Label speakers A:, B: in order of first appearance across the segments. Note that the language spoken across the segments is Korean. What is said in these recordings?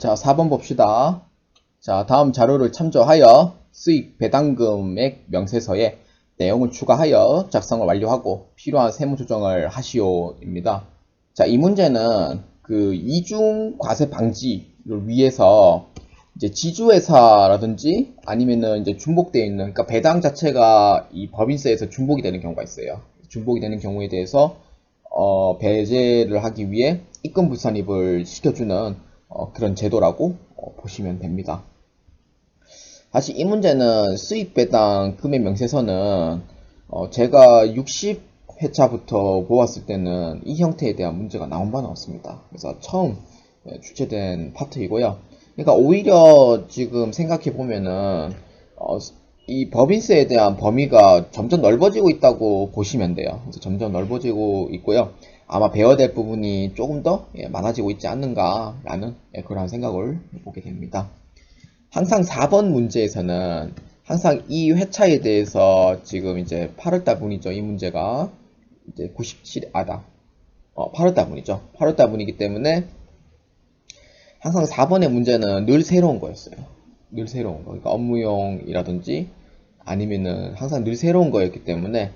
A: 자, 4번 봅시다. 자, 다음 자료를 참조하여 수익 배당금액 명세서에 내용을 추가하여 작성을 완료하고 필요한 세무 조정을 하시오입니다. 자, 이 문제는 그 이중 과세 방지를 위해서 이제 지주회사라든지 아니면은 이제 중복되어 있는 그러니까 배당 자체가 이 법인세에서 중복이 되는 경우가 있어요. 중복이 되는 경우에 대해서 어, 배제를 하기 위해 입금 불산입을 시켜주는 어, 그런 제도라고 어, 보시면 됩니다. 사실 이 문제는 수익 배당 금액 명세서는 어, 제가 60회차부터 보았을 때는 이 형태에 대한 문제가 나온 바는 없습니다. 그래서 처음 예, 출제된 파트이고요. 그러니까 오히려 지금 생각해 보면은 어, 이 법인세에 대한 범위가 점점 넓어지고 있다고 보시면 돼요. 점점 넓어지고 있고요. 아마 배워야 될 부분이 조금 더 예, 많아지고 있지 않는가라는 예, 그런 생각을 해보게 됩니다. 항상 4번 문제에서는 항상 이 회차에 대해서 지금 이제 8월달 분이죠. 이 문제가 이제 97, 아다. 어, 8월달 분이죠. 8월달 분이기 때문에 항상 4번의 문제는 늘 새로운 거였어요. 늘 새로운 거. 그러니까 업무용이라든지 아니면은 항상 늘 새로운 거였기 때문에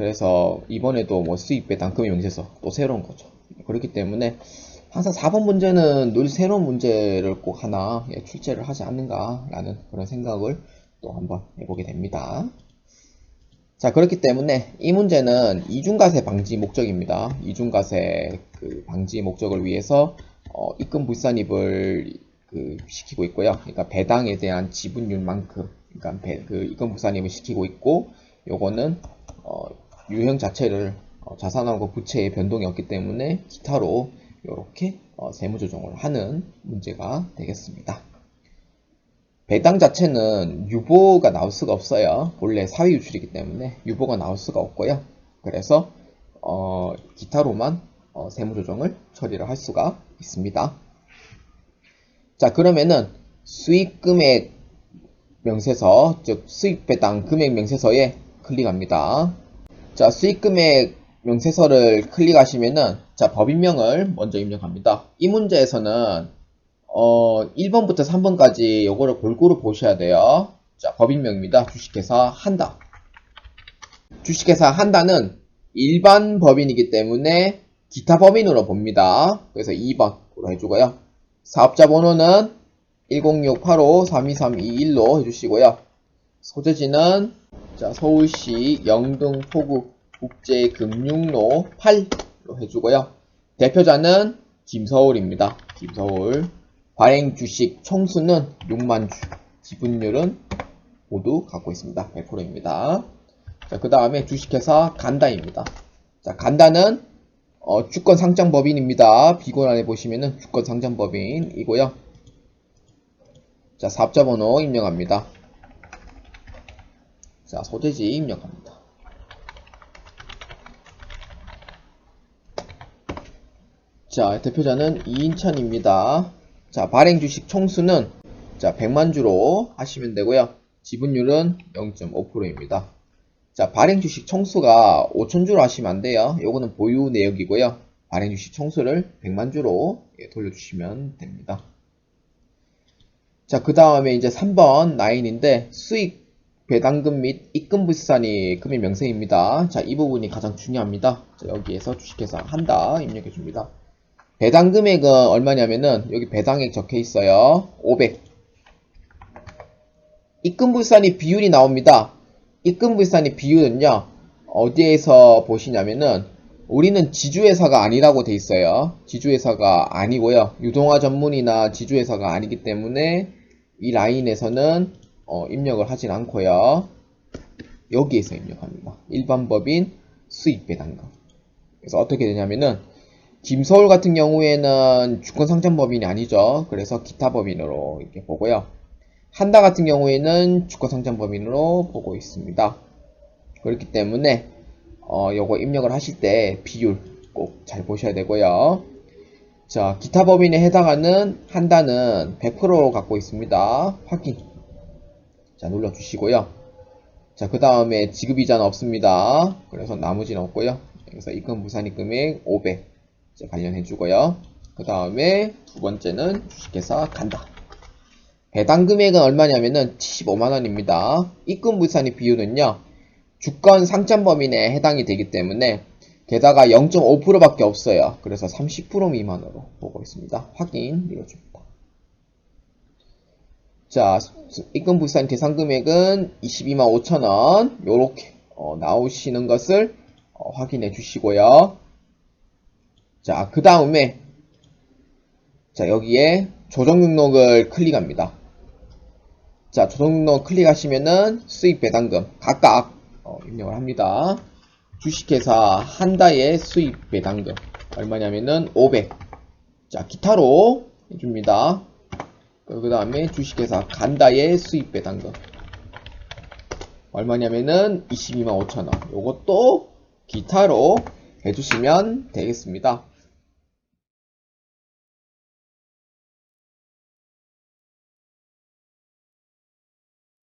A: 그래서 이번에도 뭐 수익 배당 금액 명세서 또 새로운 거죠. 그렇기 때문에 항상 4번 문제는 늘 새로운 문제를 꼭 하나 예, 출제를 하지 않는가라는 그런 생각을 또 한번 해보게 됩니다. 자, 그렇기 때문에 이 문제는 이중과세 방지 목적입니다. 이중과세 그 방지 목적을 위해서 어, 입금 불산입을 그 시키고 있고요. 그러니까 배당에 대한 지분율만큼, 그러니까 배, 그 입금 불산입을 시키고 있고, 요거는 어, 유형 자체를 어, 자산하고 부채의 변동이 없기 때문에 기타로 이렇게 어, 세무 조정을 하는 문제가 되겠습니다. 배당 자체는 유보가 나올 수가 없어요. 원래 사회 유출이기 때문에 유보가 나올 수가 없고요. 그래서 어, 기타로만 어, 세무 조정을 처리를 할 수가 있습니다. 자 그러면은 수익 금액 명세서 즉 수익 배당 금액 명세서에 클릭합니다. 자 수익금액 명세서를 클릭하시면은 자 법인명을 먼저 입력합니다. 이 문제에서는 어 1번부터 3번까지 요거를 골고루 보셔야 돼요. 자 법인명입니다. 주식회사 한다. 주식회사 한다는 일반 법인이기 때문에 기타 법인으로 봅니다. 그래서 2번으로 해주고요. 사업자 번호는 1068532321로 해주시고요. 소재지는 자, 서울시 영등 포구 국제금융로 8로 해주고요. 대표자는 김서울입니다. 김서울. 발행 주식 총수는 6만 주. 지분율은 모두 갖고 있습니다. 100%입니다. 자, 그 다음에 주식회사 간다입니다. 자, 간다는 어, 주권 상장 법인입니다. 비고란에 보시면은 주권 상장 법인이고요. 자, 사업자 번호 입력합니다. 자, 소재지 입력합니다. 자, 대표자는 이인찬입니다. 자, 발행 주식 총수는 자, 100만 주로 하시면 되고요. 지분율은 0.5%입니다. 자, 발행 주식 총수가 5천 주로 하시면 안 돼요. 요거는 보유 내역이고요. 발행 주식 총수를 100만 주로 예, 돌려주시면 됩니다. 자, 그 다음에 이제 3번 라인인데 수익 배당금 및 입금 불산이 금액 명세입니다. 자, 이 부분이 가장 중요합니다. 자, 여기에서 주식회사 한다 입력해 줍니다. 배당 금액은 얼마냐면은 여기 배당액 적혀 있어요. 500. 입금 불산이 비율이 나옵니다. 입금 불산의 비율은요. 어디에서 보시냐면은 우리는 지주회사가 아니라고 돼 있어요. 지주회사가 아니고요. 유동화 전문이나 지주회사가 아니기 때문에 이 라인에서는 어, 입력을 하진 않고요. 여기에서 입력합니다. 일반 법인 수익 배당금. 그래서 어떻게 되냐면은 김서울 같은 경우에는 주권 상장 법인이 아니죠. 그래서 기타 법인으로 이렇게 보고요. 한다 같은 경우에는 주권 상장 법인으로 보고 있습니다. 그렇기 때문에 어, 요거 입력을 하실 때 비율 꼭 잘 보셔야 되고요. 자, 기타 법인에 해당하는 한다는 100% 갖고 있습니다. 확인. 자, 눌러주시고요. 자, 그 다음에 지급이자는 없습니다. 그래서 나머지는 없고요. 여기서 입금 부산입 금액 500 관련해 주고요. 그그 다음에 두 번째는 주식회사 간다. 배당 금액은 얼마냐면은 75만원입니다. 입금 물산의 비율은요, 주권 상장 범위 내에 해당이 되기 때문에 게다가 0.5%밖에 없어요. 그래서 30% 미만으로 보고 있습니다. 확인 눌러줍니다. 자, 입금 불산 대상 금액은 22만 5천원 요렇게 어, 나오시는 것을 어, 확인해 주시고요. 자, 그 다음에 자, 여기에 조정 등록을 클릭합니다. 자, 조정 등록 클릭하시면은 수익 배당금 각각 어, 입력을 합니다. 주식회사 한다의 수익 배당금 얼마냐면은 500. 자, 기타로 해줍니다. 그 다음에 주식회사 간다의 수익 배당금 얼마냐면은 22만 5천원. 요것도 기타로 해주시면 되겠습니다.